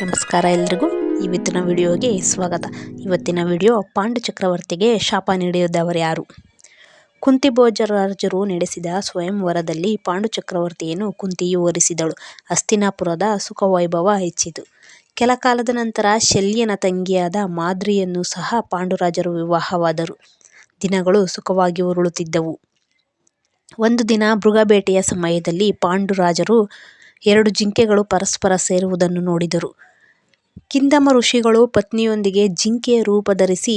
ನಮಸ್ಕಾರ ಎಲ್ರಿಗೂ. ಇವತ್ತಿನ ವಿಡಿಯೋಗೆ ಸ್ವಾಗತ. ಇವತ್ತಿನ ವಿಡಿಯೋ ಪಾಂಡು ಚಕ್ರವರ್ತಿಗೆ ಶಾಪ ನೀಡಿದವರು ಯಾರು? ಕುಂತಿಭೋಜರಾಜರು ನಡೆಸಿದ ಸ್ವಯಂವರದಲ್ಲಿ ಪಾಂಡು ಚಕ್ರವರ್ತಿಯನ್ನು ಕುಂತಿಯು ವರಿಸಿದಳು. ಹಸ್ತಿನಾಪುರದ ಸುಖವೈಭವ ಹೆಚ್ಚಿತು. ಕೆಲ ಕಾಲದ ನಂತರ ಶಲ್ಯನ ತಂಗಿಯಾದ ಮಾದ್ರಿಯನ್ನು ಸಹ ಪಾಂಡುರಾಜರು ವಿವಾಹವಾದರು. ದಿನಗಳು ಸುಖವಾಗಿ ಉರುಳುತ್ತಿದ್ದವು. ಒಂದು ದಿನ ಮೃಗಬೇಟೆಯ ಸಮಯದಲ್ಲಿ ಪಾಂಡುರಾಜರು ಎರಡು ಜಿಂಕೆಗಳು ಪರಸ್ಪರ ಸೇರುವುದನ್ನು ನೋಡಿದರು. ಕಿಂದಮ ಋಷಿಗಳು ಪತ್ನಿಯೊಂದಿಗೆ ಜಿಂಕೆಯ ರೂಪ ಧರಿಸಿ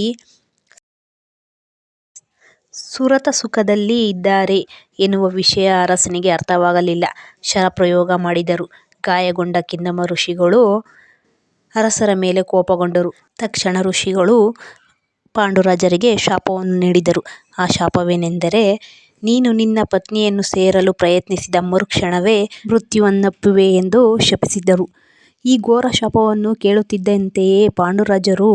ಸುರತ ಸುಖದಲ್ಲಿ ಇದ್ದಾರೆ ಎನ್ನುವ ವಿಷಯ ಅರಸನಿಗೆ ಅರ್ಥವಾಗಲಿಲ್ಲ. ಶರಪ್ರಯೋಗ ಮಾಡಿದರು. ಗಾಯಗೊಂಡ ಕಿಂದಮ ಋಷಿಗಳು ಅರಸರ ಮೇಲೆ ಕೋಪಗೊಂಡರು. ತಕ್ಷಣ ಋಷಿಗಳು ಪಾಂಡುರಾಜರಿಗೆ ಶಾಪವನ್ನು ನೀಡಿದರು. ಆ ಶಾಪವೇನೆಂದರೆ ನೀನು ನಿನ್ನ ಪತ್ನಿಯನ್ನು ಸೇರಲು ಪ್ರಯತ್ನಿಸಿದ ಮರುಕ್ಷಣವೇ ಮೃತ್ಯುವನ್ನಪ್ಪುವೆ ಎಂದು ಶಪಿಸಿದರು ಈ ಘೋರ ಶಾಪವನ್ನು ಕೇಳುತ್ತಿದ್ದಂತೆಯೇ ಪಾಂಡುರಾಜರು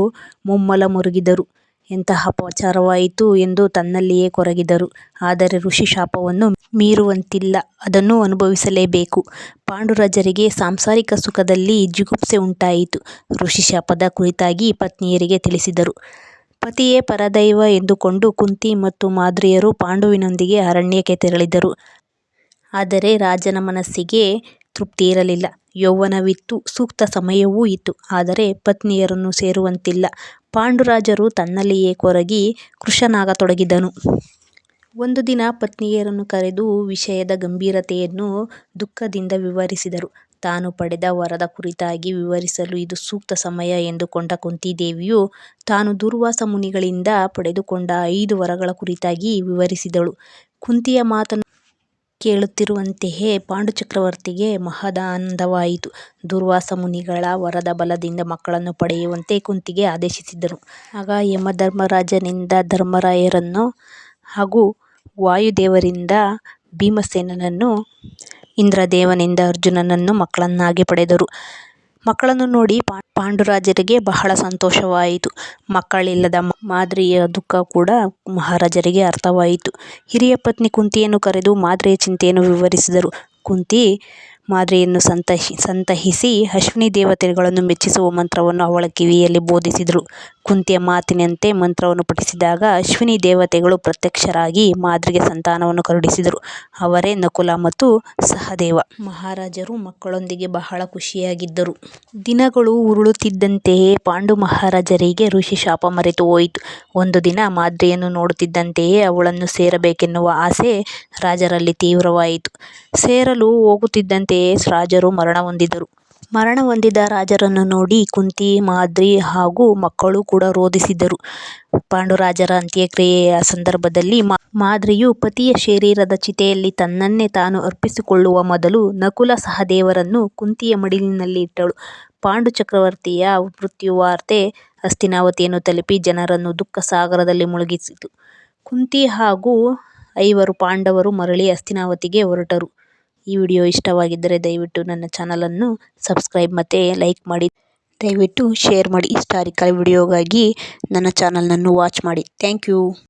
ಮುಮ್ಮಲ ಮುರುಗಿದರು. ಎಂತಹ ಅಪಚಾರವಾಯಿತು ಎಂದು ತನ್ನಲ್ಲಿಯೇ ಕೊರಗಿದರು. ಆದರೆ ಋಷಿ ಶಾಪವನ್ನು ಮೀರುವಂತಿಲ್ಲ. ಅದನ್ನು ಅನುಭವಿಸಲೇಬೇಕು. ಪಾಂಡುರಾಜರಿಗೆ ಸಾಂಸಾರಿಕ ಸುಖದಲ್ಲಿ ಜಿಗುಪ್ಸೆ ಉಂಟಾಯಿತು. ಋಷಿ ಶಾಪದ ಕುರಿತಾಗಿ ಪತ್ನಿಯರಿಗೆ ತಿಳಿಸಿದರು. ಪತಿಯೇ ಪರದೈವ ಎಂದುಕೊಂಡು ಕುಂತಿ ಮತ್ತು ಮಾದ್ರಿಯರು ಪಾಂಡುವಿನೊಂದಿಗೆ ಅರಣ್ಯಕ್ಕೆ ತೆರಳಿದರು. ಆದರೆ ರಾಜನ ಮನಸ್ಸಿಗೆ ತೃಪ್ತಿ ಇರಲಿಲ್ಲ. ಯೌವನವಿತ್ತು, ಸೂಕ್ತ ಸಮಯವೂ ಇತ್ತು. ಆದರೆ ಪತ್ನಿಯರನ್ನು ಸೇರುವಂತಿಲ್ಲ. ಪಾಂಡುರಾಜರು ತನ್ನಲ್ಲಿಯೇ ಕೊರಗಿ ಕೃಶನಾಗತೊಡಗಿದನು ಒಂದು ದಿನ ಪತ್ನಿಯರನ್ನು ಕರೆದು ವಿಷಯದ ಗಂಭೀರತೆಯನ್ನು ದುಃಖದಿಂದ ವಿವರಿಸಿದರು. ತಾನು ಪಡೆದ ವರದ ಕುರಿತಾಗಿ ವಿವರಿಸಲು ಇದು ಸೂಕ್ತ ಸಮಯ ಎಂದುಕೊಂಡ ಕುಂತಿದೇವಿಯು ತಾನು ದುರ್ವಾಸ ಮುನಿಗಳಿಂದ ಪಡೆದುಕೊಂಡ ಐದು ವರಗಳ ಕುರಿತಾಗಿ ವಿವರಿಸಿದಳು. ಕುಂತಿಯ ಮಾತನ್ನು ಕೇಳುತ್ತಿರುವಂತೆಯೇ ಪಾಂಡು ಚಕ್ರವರ್ತಿಗೆ ಮಹದಾನಂದವಾಯಿತು. ದುರ್ವಾಸ ಮುನಿಗಳ ವರದ ಬಲದಿಂದ ಮಕ್ಕಳನ್ನು ಪಡೆಯುವಂತೆ ಕುಂತಿಗೆ ಆದೇಶಿಸಿದರು ಆಗ ಯಮಧರ್ಮರಾಜನಿಂದ ಧರ್ಮರಾಯರನ್ನು ಹಾಗೂ ವಾಯುದೇವರಿಂದ ಭೀಮಸೇನನನ್ನು ಇಂದ್ರದೇವನಿಂದ ಅರ್ಜುನನನ್ನು ಮಕ್ಕಳನ್ನಾಗಿ ಪಡೆದರು. ಮಕ್ಕಳನ್ನು ನೋಡಿ ಪಾಂಡುರಾಜರಿಗೆ ಬಹಳ ಸಂತೋಷವಾಯಿತು. ಮಕ್ಕಳಿಲ್ಲದ ಮಾದ್ರಿಯ ದುಃಖ ಕೂಡ ಮಹಾರಾಜರಿಗೆ ಅರ್ಥವಾಯಿತು. ಹಿರಿಯ ಪತ್ನಿ ಕುಂತಿಯನ್ನು ಕರೆದು ಮಾದ್ರಿಯ ಚಿಂತೆಯನ್ನು ವಿವರಿಸಿದರು. ಕುಂತಿ, ಮಾದ್ರಿಯನ್ನು ಸಂತಹಿ, ಸಂತಹಿಸಿ ಅಶ್ವಿನಿ ದೇವತೆಗಳನ್ನು ಮೆಚ್ಚಿಸುವ ಮಂತ್ರವನ್ನು ಅವಳ ಕಿವಿಯಲ್ಲಿ ಬೋಧಿಸಿದಳು ಕುಂತಿಯ ಮಾತಿನಂತೆ ಮಂತ್ರವನ್ನು ಪಠಿಸಿದಾಗ ಅಶ್ವಿನಿ ದೇವತೆಗಳು ಪ್ರತ್ಯಕ್ಷರಾಗಿ ಮಾದ್ರಿಗೆ ಸಂತಾನವನ್ನು ಕರುಣಿಸಿದರು. ಅವರೇ ನಕುಲ ಮತ್ತು ಸಹದೇವ. ಮಹಾರಾಜರು ಮಕ್ಕಳೊಂದಿಗೆ ಬಹಳ ಖುಷಿಯಾಗಿದ್ದರು. ದಿನಗಳು ಉರುಳುತ್ತಿದ್ದಂತೆಯೇ ಪಾಂಡು ಮಹಾರಾಜರಿಗೆ ಋಷಿ ಶಾಪ ಮರೆತು ಹೋಯಿತು. ಒಂದು ದಿನ ಮಾದ್ರಿಯನ್ನು ನೋಡುತ್ತಿದ್ದಂತೆಯೇ ಅವಳನ್ನು ಸೇರಬೇಕೆನ್ನುವ ಆಸೆ ರಾಜರಲ್ಲಿ ತೀವ್ರವಾಯಿತು. ಸೇರಲು ಹೋಗುತ್ತಿದ್ದಂತೆಯೇ ರಾಜರು ಮರಣ ಹೊಂದಿದರು. ಮರಣ ಹೊಂದಿದ ರಾಜರನ್ನು ನೋಡಿ ಕುಂತಿ, ಮಾದ್ರಿ ಹಾಗೂ ಮಕ್ಕಳು ಕೂಡ ರೋದಿಸಿದರು. ಪಾಂಡುರಾಜರ ಅಂತ್ಯಕ್ರಿಯೆಯ ಸಂದರ್ಭದಲ್ಲಿ ಮಾದ್ರಿಯು ಪತಿಯ ಶರೀರದ ಚಿತೆಯಲ್ಲಿ ತನ್ನನ್ನೇ ತಾನು ಅರ್ಪಿಸಿಕೊಳ್ಳುವ ಮೊದಲು ನಕುಲ ಸಹದೇವರನ್ನು ಕುಂತಿಯ ಮಡಿಲಿನಲ್ಲಿ ಇಟ್ಟಳು. ಪಾಂಡು ಚಕ್ರವರ್ತಿಯ ಮೃತ್ಯುವಾರ್ತೆ ಹಸ್ತಿನಾವತಿಯನ್ನು ತಲುಪಿ ಜನರನ್ನು ದುಃಖ ಸಾಗರದಲ್ಲಿ ಮುಳುಗಿಸಿತು. ಕುಂತಿ ಹಾಗೂ ಐವರು ಪಾಂಡವರು ಮರಳಿ ಹಸ್ತಿನಾವತಿಗೆ ಹೊರಟರು. ಈ ವಿಡಿಯೋ ಇಷ್ಟವಾಗಿದ್ದರೆ ದಯವಿಟ್ಟು ನನ್ನ ಚಾನಲನ್ನು ಸಬ್ಸ್ಕ್ರೈಬ್ ಮತ್ತು ಲೈಕ್ ಮಾಡಿ. ದಯವಿಟ್ಟು ಶೇರ್ ಮಾಡಿ. ಹಿಸ್ಟಾರಿಕಲ್ ವಿಡಿಯೋಗಾಗಿ ನನ್ನ ಚಾನಲನ್ನು ವಾಚ್ ಮಾಡಿ. Thank you.